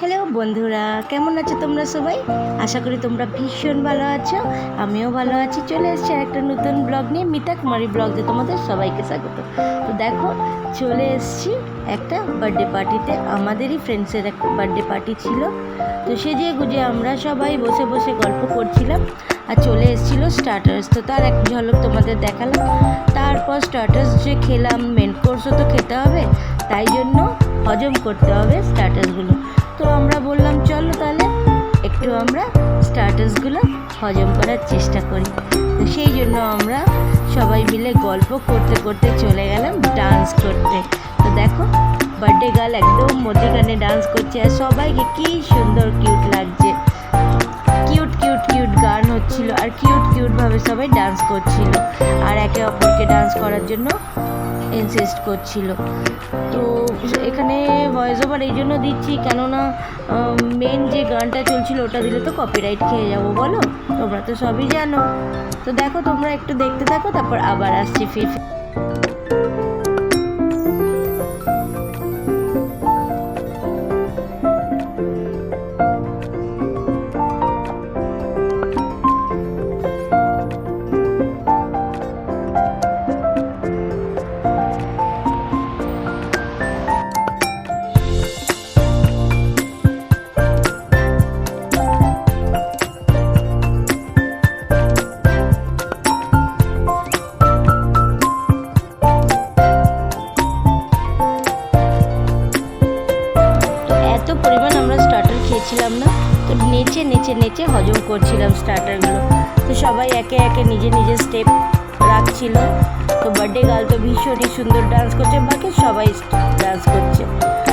Hello বন্ধুরা, কেমন আছো তোমরা সবাই? আশা করি তোমরা ভীষণ ভালো আছো, আমিও ভালো আছি। চলে এসেছি একটা নতুন ব্লগ নিয়ে মিতা কুমারী ব্লগে তোমাদের সবাইকে স্বাগত। তো দেখো, চলে এসেছি একটা বার্থডে পার্টিতে আমাদেরই ফ্রেন্ডসের একটা বার্থডে পার্টি ছিল। তো সেজে গুজে আমরা সবাই বসে বসে গল্প করছিলাম। আর চলে এসেছিল স্টার্টার্স তো তার এক ঝলক তোমাদের দেখালাম। তারপর স্টার্টার্স যে খেলাম মেন কোর্সও তো খেতে হবে। তাই জন্য হজম করতে হবে স্টার্টার্সগুলো তো আমরা বললাম, চলো তাহলে একটু আমরা স্টার্টার্সগুলো হজম করার চেষ্টা করি। তো সেই জন্য আমরা সবাই মিলে গল্প করতে করতে চলে গেলাম ডান্স করতে। তো দেখো বার্থডে গার্ল একদম মধ্যেখানে ডান্স করছে আর সবাইকে কী সুন্দর কিউট লাগছে। কিউট কিউট কিউট গান হচ্ছিল আর কিউট কিউটভাবে সবাই ডান্স করছিল। আর একে অপরকে ডান্স করার জন্য ইনসিস্ট করছিল। তো এখানে ভয়েস ওভার এই জন্য দিচ্ছি, কেননা মেন যে গানটা চলছিল ওটা দিলে তো কপিরাইট খেয়ে যাব বলো? তোমরা তো সবই জানো। তো দেখো, তোমরা একটু দেখতে থাকো, তারপর আবার আসছি ফির স্টার্টার না? তো নেচে নেচে নেচে হজম করছিলাম স্টার্টারগুলো। তো সবাই একে একে নিজে নিজে স্টেপ রাখছিল। তো বার্থডে গার্ল তো ভীষণই সুন্দর ডান্স করছে, বাকি সবাই ডান্স করছে।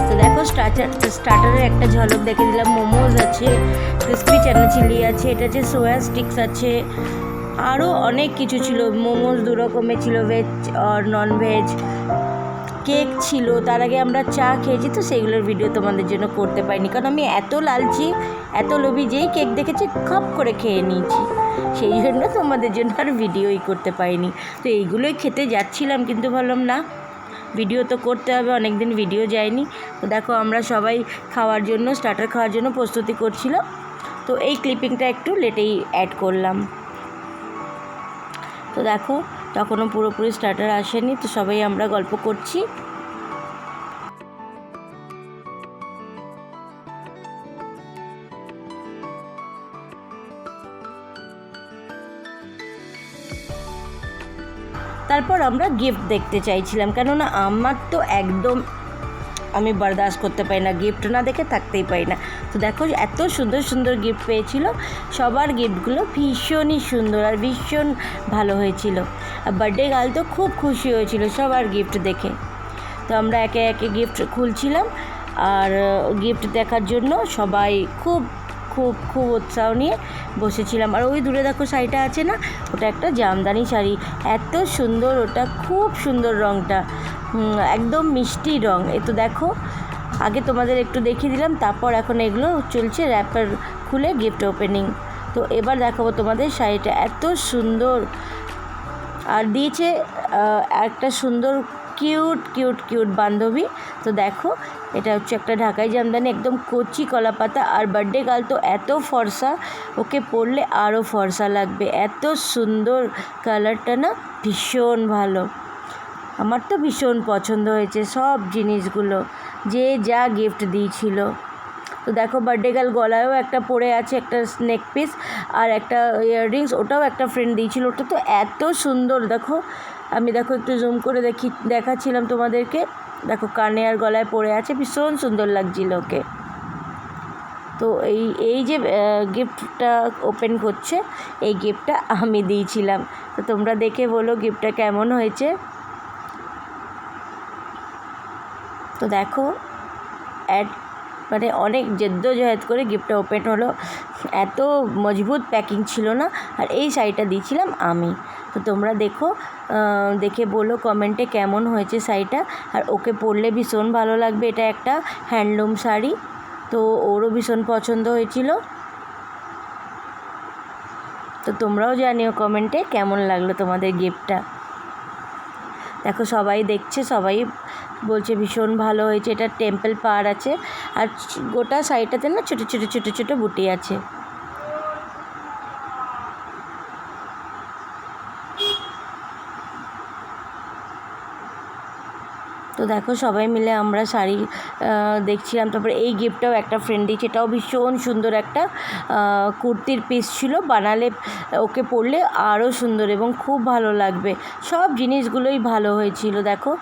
তো দেখো স্টার্টার স্টার্টারের একটা ঝলক দেখে দিলাম, মোমোজ আছে ক্রিসপি চানা চিলি আছে, এটা হচ্ছে সোয়া স্টিক্স আছে আরও অনেক কিছু ছিল। মোমোজ দু রকমের ছিল ভেজ আর নন ভেজ কেক ছিল, তার আগে আমরা চা খেয়েছি, তো সেইগুলোর ভিডিও তোমাদের জন্য করতে পারিনি। কারণ আমি এত লালচি, এত লোভী যেই কেক দেখেছি, খপ করে খেয়ে নিয়েছি। সেই জন্য তোমাদের জন্য আর ভিডিওই করতে পারিনি। তো এইগুলোই খেতে যাচ্ছিলাম, কিন্তু ভাবলাম না ভিডিও তো করতে হবে অনেক দিন ভিডিও যায়নি। তো দেখো, আমরা সবাই খাওয়ার জন্য স্টার্টার খাওয়ার জন্য প্রস্তুতি করছিল। তো এই ক্লিপিংটা একটু লেটেই অ্যাড করলাম। তো দেখো তখনও পুরোপুরি স্টার্টার আসেনি, তো সবাই আমরা গল্প করছি। তারপর আমরা গিফট দেখতে চাইছিলাম, কেননা আমার তো একদম আমি বরদাস্ত করতে পারি না গিফট না দেখে থাকতেই পারি না। তো দেখো এত সুন্দর সুন্দর গিফট পেয়েছিল। সবার গিফটগুলো ভীষণই সুন্দর আর ভীষণ ভালো হয়েছিল। আর বার্থডে গার্ল তো খুব খুশি হয়েছিল সবার গিফট দেখে। তো আমরা একে একে গিফট খুলছিলাম আর গিফট দেখার জন্য সবাই খুব খুব খুব উৎসাহ নিয়ে বসেছিলাম। আর ওই দূরে দেখো শাড়িটা আছে না? ওটা একটা জামদানি শাড়ি। এত সুন্দর, ওটা খুব সুন্দর রঙটা একদম মিষ্টি রঙ এ তো দেখো আগে তোমাদের একটু দেখিয়ে দিলাম, তারপর এখন এগুলো চলছে র্যাপার খুলে গিফট ওপেনিং তো এবার দেখাবো তোমাদের শাড়িটা, এত সুন্দর। আর দিয়েছে একটা সুন্দর কিউট কিউট কিউট বান্ধবী। তো দেখো, এটা হচ্ছে একটা ঢাকাই জামদানি, একদম কচি কলা পাতা আর বার্থডে গার্ল তো এত ফর্সা, ওকে পরলে আরও ফর্সা লাগবে। এত সুন্দর কালারটা না, ভীষণ ভালো। আমার তো ভীষণ পছন্দ হয়েছে সব জিনিসগুলো, যে যা গিফট দিয়েছিল। তো দেখো বার্থডে গার্ল গলায়ও একটা পড়ে আছে, একটা স্নেক পিস আর একটা ইয়াররিংস ওটাও একটা ফ্রেন্ড দিয়েছিল। ওটা তো এত সুন্দর, দেখো। আমি দেখো একটু জুম করে দেখি, দেখাচ্ছিলাম তোমাদেরকে। দেখো কানে আর গলায় পড়ে আছে, ভীষণ সুন্দর লাগছিল ওকে। তো এই এই যে গিফটটা ওপেন করছে, এই গিফটটা আমি দিয়েছিলাম। তো তোমরা দেখে বলো গিফটটা কেমন হয়েছে। তো দেখো অ্যাড মানে অনেক জেদ্দোজহদ করে গিফটটা ওপেন হলো। এত মজবুত প্যাকিং ছিল না, আর এই শাড়িটা দিয়েছিলাম আমি। তো তোমরা দেখো দেখে বলো কমেন্টে কেমন হয়েছে শাড়িটা। আর ওকে পরলে ভীষণ ভালো লাগবে, এটা একটা হ্যান্ডলুম শাড়ি। তো ওরও ভীষণ পছন্দ হয়েছিল। তো তোমরাও জানিও কমেন্টে কেমন লাগল তোমাদের গিফটটা। দেখো, সবাই দেখছে, সবাই বলছে ভীষণ ভালো হয়েছে, এটা টেম্পল পাড় আছে। আর গোটা সাইডটাতে না ছোটো ছোটো ছোটো ছোটো বুটি আছে। দেখো সবাই মিলে আমরা শাড়ি দেখছিলাম। তারপরে এই গিফটটাও একটা ফ্রেন্ড দিয়েছে এটাও ভীষণ সুন্দর একটা কুর্তির পিস ছিল। বানালে ওকে পরলে আরও সুন্দর এবং খুব ভালো লাগবে। সব জিনিসগুলোই ভালো হয়েছিল, দেখো।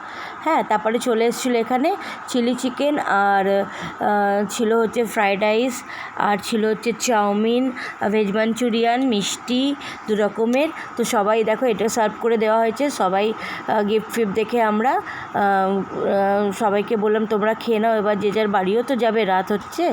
হ্যাঁ তারপরে চলে এসেছিল এখানে চিলি চিকেন আর ছিল হচ্ছে ফ্রায়েড রাইস আর ছিল হচ্ছে চাউমিন ভেজ মাঞ্চুরিয়ান মিষ্টি, দু রকমের। তো সবাই দেখো এটা সার্ভ করে দেওয়া হয়েছে। সবাই গিফট ফিফট দেখে আমরা সবাইকে বললাম তোমরা খেয়ে নাও এবার যে যার বাড়িও তো যাবে রাত হচ্ছে।